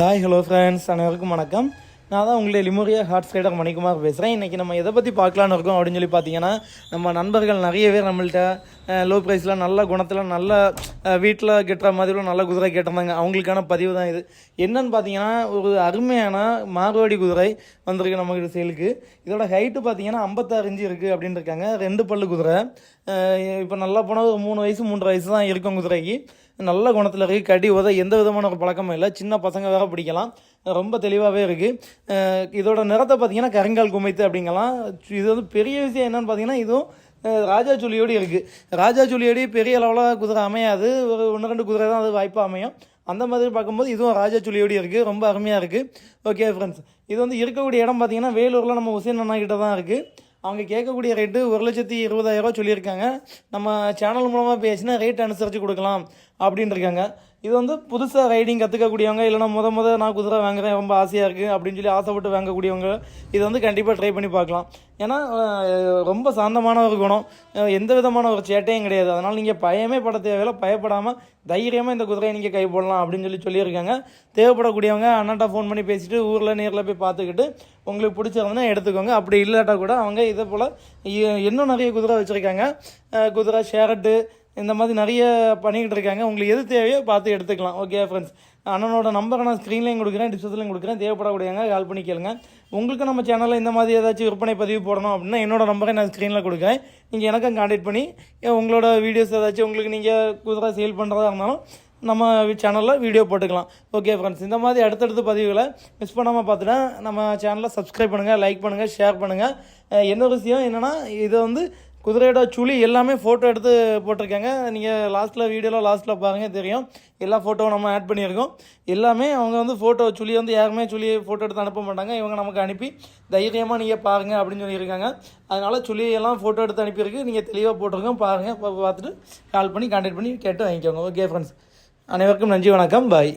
Hi hello friends அனைவருக்கும் வணக்கம். நான் தான் உங்களுடைய லிமோரியா ஹார்ட் ரைடர் மணிக்குமார் பேசுகிறேன் இன்றைக்கி நம்ம எதை பற்றி பார்க்கலான்னு இருக்கோம் அப்படின்னு சொல்லி பார்த்தீங்கன்னா நம்ம நண்பர்கள் நிறைய பேர் நம்மள்கிட்ட லோ ப்ரைஸில் நல்ல குணத்தில் நல்ல வீட்டில் கெட்டுற மாதிரி நல்ல குதிரை கேட்டிருந்தாங்க. அவங்களுக்கான பதிவு தான் இது. என்னன்னு பார்த்தீங்கன்னா ஒரு அருமையான மார்வாடி குதிரை வந்திருக்கு நம்மகிட்ட சேலுக்கு இதோட ஹைட்டு பார்த்தீங்கன்னா ஐம்பத்தாறு இன்ச்சு இருக்குது அப்படின்னு இருக்காங்க. ரெண்டு பல்லு குதிரை. இப்போ நல்லா போனால் ஒரு மூணு வயசு மூன்று வயசு தான் இருக்கும் குதிரைக்கு. நல்ல குணத்தில் இருக்குது கடி உத எந்த விதமான ஒரு பழக்கமும் இல்லை. சின்ன பசங்க வேற பிடிக்கலாம். ரொம்ப தெளிவாகவே இருக்குது இதோட நிறத்தை பார்த்தீங்கன்னா கருங்கால் குமைத்து அப்படிங்கலாம். இது வந்து பெரிய விஷயம் என்னன்னு பார்த்தீங்கன்னா இதுவும் ராஜா சுழியோடு இருக்குது ராஜா சுழியோடி பெரிய அளவில் குதிரை அமையாது. ஒரு ஒன்று ரெண்டு குதிரை தான் அது வாய்ப்பாக அமையும். அந்த மாதிரி பார்க்கும்போது இதுவும் ராஜா சுழியோடி இருக்குது ரொம்ப அருமையாக இருக்குது ஓகே ஃப்ரெண்ட்ஸ் இது வந்து இருக்கக்கூடிய இடம் பார்த்தீங்கன்னா வேலூரில் நம்ம உசேன் அண்ணா கிட்ட தான் இருக்குது அவங்க கேட்கக்கூடிய ரேட்டு ஒரு லட்சத்தி இருபதாயிரரூவா சொல்லியிருக்காங்க. நம்ம சேனல் மூலமாக பேசினா ரேட் அனுசரித்து கொடுக்கலாம் அப்படின்னு இருக்காங்க. இது வந்து புதுசாக ரைடிங் கற்றுக்கக்கூடியவங்க இல்லைனா முத முத நான் குதிரை வாங்குறேன் ரொம்ப ஆசையாக இருக்குது அப்படின்னு சொல்லி ஆசைப்பட்டு வாங்கக்கூடியவங்க இது வந்து கண்டிப்பாக ட்ரை பண்ணி பார்க்கலாம். ஏன்னா ரொம்ப சாந்தமான ஒரு குணம். எந்த விதமான ஒரு சேட்டையும் கிடையாது. அதனால் நீங்கள் பயமே பட தேவையில்ல. பயப்படாமல் தைரியமாக இந்த குதிரையை நீங்கள் கை போடலாம் அப்படின்னு சொல்லி சொல்லியிருக்காங்க. தேவைப்படக்கூடியவங்க அண்ணாட்டா ஃபோன் பண்ணி பேசிட்டு ஊரில் நேரில் போய் பார்த்துக்கிட்டு உங்களுக்கு பிடிச்சிருந்தனா எடுத்துக்கோங்க. அப்படி இல்லாட்டா கூட அவங்க இதே போல் இன்னும் நிறைய குதிரை வச்சுருக்காங்க. குதிரை ஷேரட்டு இந்த மாதிரி நிறைய பண்ணிக்கிட்டு இருக்காங்க. உங்களுக்கு எது தேவையோ பார்த்து எடுத்துக்கலாம். ஓகே ஃப்ரெண்ட்ஸ் அண்ணனோட நம்பரை நான் ஸ்க்ரீன்லேயும் கொடுக்குறேன் டிஸ்கிரிப்ஷன்லையும் கொடுக்குறேன். தேவைப்படக்கூடியவங்க கால் பண்ணி கேளுங்க. உங்களுக்கு நம்ம சேனலில் இந்த மாதிரி ஏதாச்சும் விற்பனை பதிவு போடணும் அப்படின்னா என்னோட நம்பரை நான் ஸ்க்ரீனில் கொடுக்குறேன். நீங்கள் எனக்கும் காண்டாக்ட் பண்ணி உங்களோட வீடியோஸ் ஏதாச்சும் உங்களுக்கு நீங்கள் குதிரை சேல் பண்ணுறதா இருந்தாலும் நம்ம சேனலில் வீடியோ போட்டுக்கலாம். ஓகே ஃப்ரெண்ட்ஸ் இந்த மாதிரி அடுத்தடுத்த பதிவுகளை மிஸ் பண்ணாமல் பார்த்துட்டா நம்ம சேனலை சப்ஸ்கிரைப் பண்ணுங்கள் லைக் பண்ணுங்கள் ஷேர் பண்ணுங்கள் என்ன விஷயம் என்னென்னா இதை வந்து குதிரையோட சுழி எல்லாமே ஃபோட்டோ எடுத்து போட்டிருக்காங்க. நீங்கள் லாஸ்ட்டில் வீடியோவில் லாஸ்ட்டில் பாருங்கள் தெரியும். எல்லா ஃபோட்டோவும் நம்ம ஆட் பண்ணியிருக்கோம். எல்லாமே அவங்க வந்து ஃபோட்டோ சுழி வந்து யாருமே சுழி ஃபோட்டோ எடுத்து அனுப்ப மாட்டாங்க. இவங்க நமக்கு அனுப்பி தைரியமாக நீங்கள் பாருங்கள் அப்படின்னு சொல்லியிருக்காங்க. அதனால் சுழியெல்லாம் ஃபோட்டோ எடுத்து அனுப்பியிருக்கு. நீங்கள் தெளிவாக போட்டிருக்கோம். பாருங்கள் பார்த்துட்டு கால் பண்ணி கான்டாக்ட் பண்ணி கேட்டு வாங்கிக்கோங்க. ஓகே ஃப்ரெண்ட்ஸ் அனைவருக்கும் நன்றி வணக்கம். பாய்